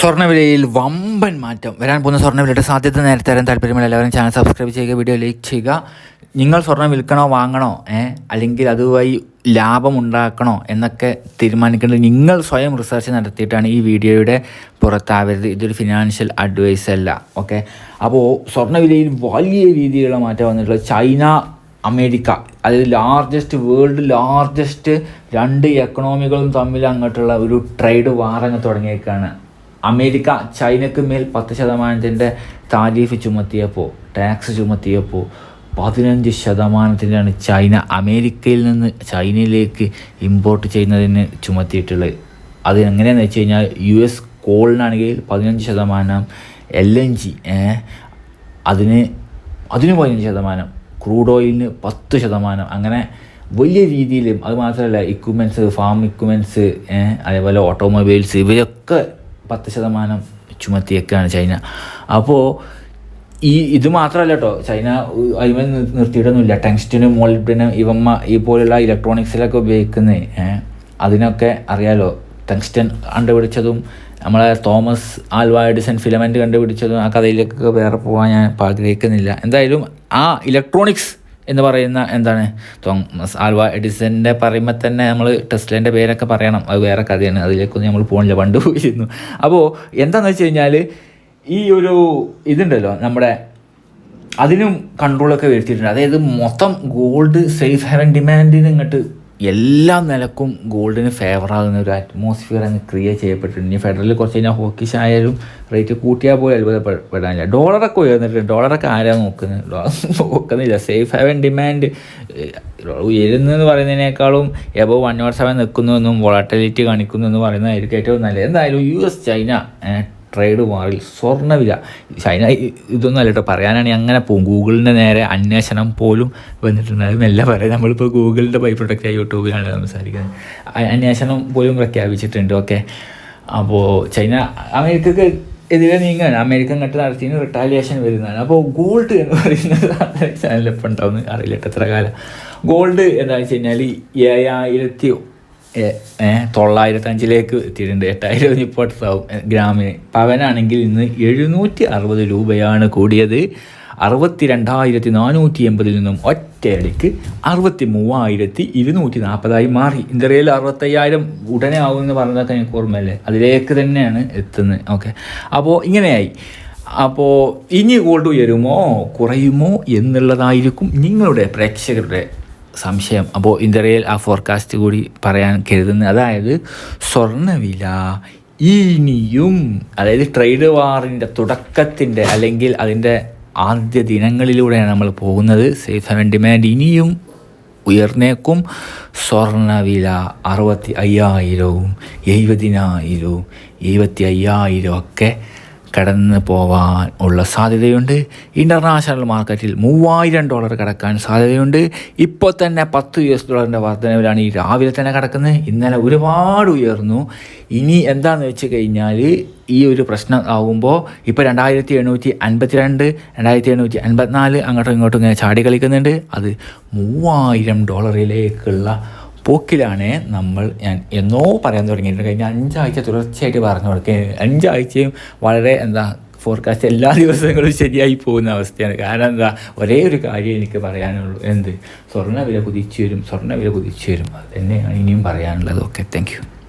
സ്വർണവിലയിൽ വമ്പൻ മാറ്റം. വരാൻ പോകുന്ന സ്വർണവിലയുടെ സാധ്യത നേരത്തെ തരാൻ താല്പര്യമുള്ള എല്ലാവരും ചാനൽ സബ്സ്ക്രൈബ് ചെയ്യുക വീഡിയോ ലൈക്ക് ചെയ്യുക. നിങ്ങൾ സ്വർണം വിൽക്കണോ വാങ്ങണോ അല്ലെങ്കിൽ അതുവഴി ലാഭം ഉണ്ടാക്കണോ എന്നൊക്കെ തീരുമാനിക്കേണ്ടത് നിങ്ങൾ സ്വയം റിസർച്ച് നടത്തിയിട്ടാണ് ഈ വീഡിയോയുടെ പുറത്താവരുത്. ഇതൊരു ഫിനാൻഷ്യൽ അഡ്വൈസ് അല്ല ഓക്കെ? അപ്പോൾ സ്വർണവിലയിൽ വലിയ രീതിയിലുള്ള മാറ്റം വന്നിട്ടുള്ളത് ചൈന അമേരിക്ക. അതായത് ലാർജസ്റ്റ് വേൾഡ് ലാർജസ്റ്റ് രണ്ട് എക്കണോമികളും തമ്മിൽ അങ്ങോട്ടുള്ള ഒരു ട്രേഡ് വാർ അങ്ങ് തുടങ്ങിയേക്കാണ്. അമേരിക്ക ചൈനയ്ക്ക് മേൽ പത്ത് ശതമാനത്തിന്റെ താരീഫ് ചുമത്തിയപ്പോൾ ടാക്സ് ചുമത്തിയപ്പോൾ പതിനഞ്ച് ശതമാനത്തിന്റെയാണ് ചൈന അമേരിക്കയിൽ നിന്ന് ചൈനയിലേക്ക് ഇമ്പോർട്ട് ചെയ്യുന്നതിന് ചുമത്തിയിട്ടുള്ളത്. അത് എങ്ങനെയാണെന്ന് വെച്ച് കഴിഞ്ഞാൽ യു എസ് കോളിനാണെങ്കിൽ പതിനഞ്ച് ശതമാനം എൽ എൻ ജി അതിന് അതിന് പതിനഞ്ച് ശതമാനം ക്രൂഡ് ഓയിലിന് പത്ത് ശതമാനം അങ്ങനെ വലിയ രീതിയിലും അത് മാത്രമല്ല ഇക്വിപ്മെന്റ്സ് ഫാം ഇക്വിപ്മെന്റ്സ് അതേപോലെ ഓട്ടോമൊബൈൽസ് ഇവയൊക്കെ പത്ത് ശതമാനം ചുമത്തിയേക്കാണ് ചൈന. അപ്പോൾ ഈ ഇത് മാത്രമല്ല കേട്ടോ ചൈന അതിമേ നിർത്തിയിട്ടൊന്നുമില്ല. ടെങ്സ്റ്റിന് മോളിബ്ഡിന് ഇവമ്മ ഈ പോലുള്ള ഇലക്ട്രോണിക്സിലൊക്കെ ഉപയോഗിക്കുന്നത് അതിനൊക്കെ അറിയാലോ. ടെങ്സ്റ്റൻ കണ്ടുപിടിച്ചതും നമ്മളെ തോമസ് ആൽവ എഡിസൺ ഫിലമെന്റ് കണ്ടുപിടിച്ചതും ആ കഥയിലേക്കൊക്കെ വേറെ പോകാൻ ഞാൻ ആഗ്രഹിക്കുന്നില്ല എന്തായാലും ആ ഇലക്ട്രോണിക്സ് എന്ന് പറയുന്ന എന്താണ്? ആൽവ എഡിസന്റെ പറയുമ്പോൾ തന്നെ നമ്മൾ ടെസ്ലേന്റെ പേരൊക്കെ പറയണം. അത് വേറെ കഥയാണ്. അതിലേക്കൊന്നും നമ്മൾ പോകണില്ല പണ്ട് പോയിരുന്നു. അപ്പോൾ എന്താണെന്ന് വെച്ച് കഴിഞ്ഞാൽ ഈ ഒരു ഇതുണ്ടല്ലോ നമ്മുടെ അതിനും കൺട്രോളൊക്കെ വരുത്തിയിട്ടുണ്ട്. അതായത് മൊത്തം ഗോൾഡ് സേഫ് ഹെവൻ ഡിമാൻഡിന് ഇങ്ങോട്ട് എല്ലാ നിലക്കും ഗോൾഡിന് ഫേവർ ആകുന്ന ഒരു അറ്റ്മോസ്ഫിയർ അങ്ങ് ക്രിയേറ്റ് ചെയ്യപ്പെട്ടിട്ടുണ്ട്. ഇനി ഫെഡറലിൽ കുറച്ച് കഴിഞ്ഞാൽ ഹോക്കിഷ് ആയാലും റേറ്റ് കൂട്ടിയാൽ പോലും അത്ഭുതപ്പെടാനില്ല ഡോളറൊക്കെ ഉയർന്നിട്ടുണ്ട്. ഡോളറൊക്കെ ആരാ നോക്കുന്നത് നോക്കുന്നില്ല. സേഫ് ഹാവൻ ഡിമാൻഡ് ഉയരുന്നതെന്ന് പറയുന്നതിനേക്കാളും എബോ വൺ നോട്ട് സെവൻ നിൽക്കുന്നു വോളട്ടിലിറ്റി കാണിക്കുന്നു എന്ന് പറയുന്നതായിരിക്കും ഏറ്റവും നല്ലത്. എന്തായാലും യു എസ് ചൈന ട്രേഡ് വാറിൽ സ്വർണവില ചൈന ഇതൊന്നും അല്ല കേട്ടോ പറയാനാണെങ്കിൽ അങ്ങനെ പോകും. ഗൂഗിളിന്റെ നേരെ അന്വേഷണം പോലും വന്നിട്ടുണ്ട്. എല്ലാം പറയാം. നമ്മളിപ്പോൾ ഗൂഗിളിന്റെ ബൈ പ്രൊഡക്റ്റായി യൂട്യൂബിലാണ് സംസാരിക്കുന്നത്. അന്വേഷണം പോലും പ്രഖ്യാപിച്ചിട്ടുണ്ട്. ഓക്കെ. അപ്പോൾ ചൈന അമേരിക്കക്ക് എതിരെ നീങ്ങാണ്. അമേരിക്കൻ കട്ട് നടത്തിയതിന് റിട്ടാലിയേഷൻ വരുന്നതാണ്. അപ്പോൾ ഗോൾഡ് എന്ന് പറയുന്നത് ചാനലിൽ എപ്പോൾ ഉണ്ടാവും അറിയില്ല എത്ര കാലം. ഗോൾഡ് എന്താണെന്ന് വെച്ച് കഴിഞ്ഞാൽ ഏഴായിരത്തി തൊള്ളായിരത്തഞ്ചിലേക്ക് എത്തിയിട്ടുണ്ട്. എട്ടായിരം ഇപ്പോഴത്താവും ഗ്രാമിന്. പവനാണെങ്കിൽ ഇന്ന് എഴുന്നൂറ്റി അറുപത് രൂപയാണ് കൂടിയത്. അറുപത്തി രണ്ടായിരത്തി നാനൂറ്റി എൺപതിൽ നിന്നും ഒറ്റയടിക്ക് അറുപത്തി മൂവായിരത്തി ഇരുന്നൂറ്റി നാൽപ്പതായി മാറി. ഇന്ത്യയിൽ അറുപത്തയ്യായിരം ഉടനെ ആകുമെന്ന് പറഞ്ഞതൊക്കെ എനിക്ക് ഓർമ്മയല്ലേ? അതിലേക്ക് തന്നെയാണ് എത്തുന്നത്. ഓക്കെ. അപ്പോൾ ഇങ്ങനെയായി. അപ്പോൾ ഇനി ഗോൾഡ് ഉയരുമോ കുറയുമോ എന്നുള്ളതായിരിക്കും നിങ്ങളുടെ പ്രേക്ഷകരുടെ സംശയം. അപ്പോൾ ഇന്ത്യയിൽ ആ ഫോർകാസ്റ്റ് കൂടി പറയാൻ കരുതുന്നത് അതായത് സ്വർണവില ഇനിയും അതായത് ട്രേഡ് വാറിന്റെ തുടക്കത്തിന്റെ അല്ലെങ്കിൽ അതിന്റെ ആദ്യ ദിനങ്ങളിലൂടെയാണ് നമ്മൾ പോകുന്നത്. സേഫ് ആൻഡ് ഡിമാൻഡ് ഇനിയും ഉയർന്നേക്കും. സ്വർണവില അറുപത്തി അയ്യായിരവും എഴുപതിനായിരവും എഴുപത്തി അയ്യായിരവും ഒക്കെ കടന്നു പോവാൻ ഉള്ള സാധ്യതയുണ്ട്. ഇന്റർനാഷണൽ മാർക്കറ്റിൽ മൂവായിരം ഡോളർ കടക്കാൻ സാധ്യതയുണ്ട്. ഇപ്പോൾ തന്നെ പത്ത് യു എസ് ഡോളറിന്റെ വർധനവിലാണ് ഈ രാവിലെ തന്നെ കിടക്കുന്നത്. ഇന്നലെ ഒരുപാട് ഉയർന്നു. ഇനി എന്താണെന്ന് വെച്ച് കഴിഞ്ഞാൽ ഈ ഒരു പ്രശ്നം ആകുമ്പോൾ ഇപ്പോൾ രണ്ടായിരത്തി എണ്ണൂറ്റി അൻപത്തി രണ്ട് രണ്ടായിരത്തി എണ്ണൂറ്റി അൻപത്തിനാല് അങ്ങോട്ടും ഇങ്ങോട്ടും ഇങ്ങനെ ചാടി കളിക്കുന്നുണ്ട്. അത് മൂവായിരം ഡോളറിലേക്കുള്ള പോക്കിലാണ് നമ്മൾ ഞാൻ എന്നോ പറയാൻ തുടങ്ങിയിട്ടുണ്ട്. കഴിഞ്ഞ അഞ്ചാഴ്ച തുടർച്ചയായിട്ട് പറഞ്ഞു കൊടുക്കുക അഞ്ചാഴ്ചയും വളരെ എന്താ ഫോർകാസ്റ്റ് എല്ലാ ദിവസങ്ങളും ശരിയായി പോകുന്ന അവസ്ഥയാണ്. കാരണം എന്താ ഒരേ ഒരു കാര്യം എനിക്ക് പറയാനുള്ളൂ. എന്ത്? സ്വർണവില കുതിച്ചു വരും സ്വർണവില കുതിച്ചു വരും അത് തന്നെയാണ് ഇനിയും പറയാനുള്ളത് ഓക്കെ താങ്ക്